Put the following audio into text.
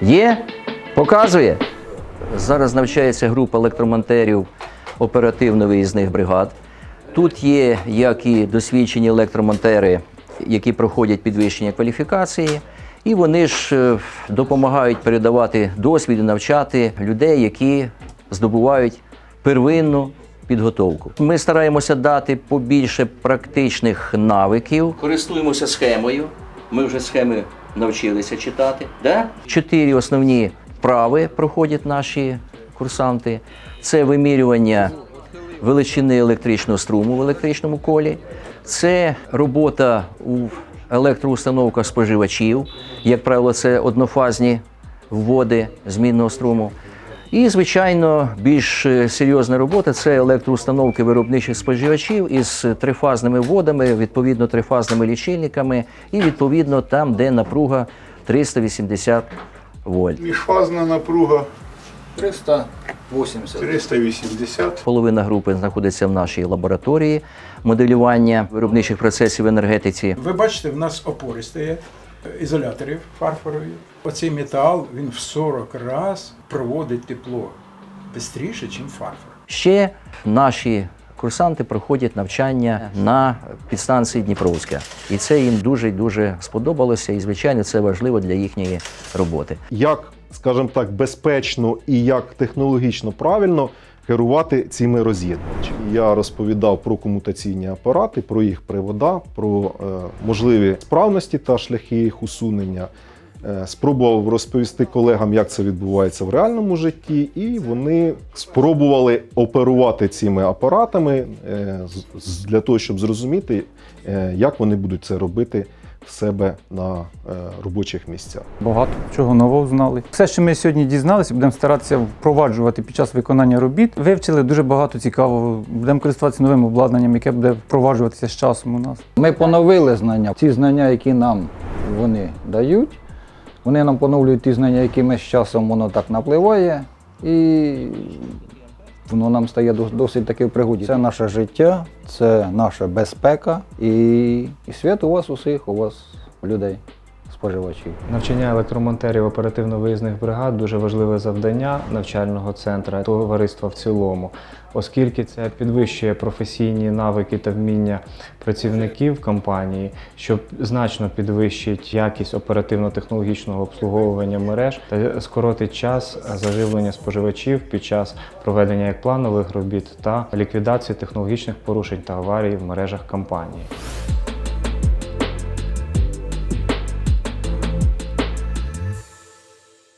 Є? Показує. Зараз навчається група електромонтерів оперативно-виїзних бригад. Тут є як і досвідчені електромонтери, які проходять підвищення кваліфікації, і вони ж е, допомагають передавати досвід і навчати людей, які здобувають первинну підготовку. Ми стараємося дати побільше практичних навиків. Користуємося схемою. Ми вже схеми навчилися читати. Да? Чотири основні вправи проходять наші курсанти. Це вимірювання величини електричного струму в електричному колі, це робота у електроустановках споживачів, як правило, це однофазні вводи змінного струму. І, звичайно, більш е, серйозна робота це електроустановки виробничих споживачів із трифазними вводами, відповідно трифазними лічильниками, і відповідно там, де напруга 380 вольт. Міжфазна напруга 380. 380. Половина групи знаходиться в нашій лабораторії моделювання виробничих процесів в енергетиці. Ви бачите, в нас опори стоять, ізоляторів фарфорові. Оцей метал він в 40 раз проводить тепло швидше, ніж фарфор. Ще наші курсанти проходять навчання на підстанції Дніпровська, і це їм дуже дуже сподобалося. І звичайно, це важливо для їхньої роботи. як, скажімо так, безпечно і як технологічно правильно керувати цими роз'єднувачами. Я розповідав про комутаційні апарати, про їх привода, про е, можливі справності та шляхи їх усунення. Е, Спробував розповісти колегам, як це відбувається в реальному житті, і вони спробували оперувати цими апаратами е, для того, щоб зрозуміти, як вони будуть це робити себе на е, робочих місцях. Багато чого нового знали. Все, що ми сьогодні дізналися, будемо старатися впроваджувати під час виконання робіт. Вивчили дуже багато цікавого. Будемо користуватися новим обладнанням, яке буде впроваджуватися з часом у нас. Ми поновили знання. Ті знання, які нам вони дають, вони нам поновлюють ті знання, які ми з часом воно так напливає, і воно нам стає дос- досить таки в пригоді. Це наше життя, це наша безпека і, і свят у вас усіх, у вас людей, споживачів. Навчання електромонтерів оперативно-виїзних бригад дуже важливе завдання навчального центру товариства в цілому, оскільки це підвищує професійні навики та вміння працівників компанії, що значно підвищить якість оперативно-технологічного обслуговування мереж та скоротить час заживлення споживачів під час проведення як планових робіт та ліквідації технологічних порушень та аварій в мережах компанії.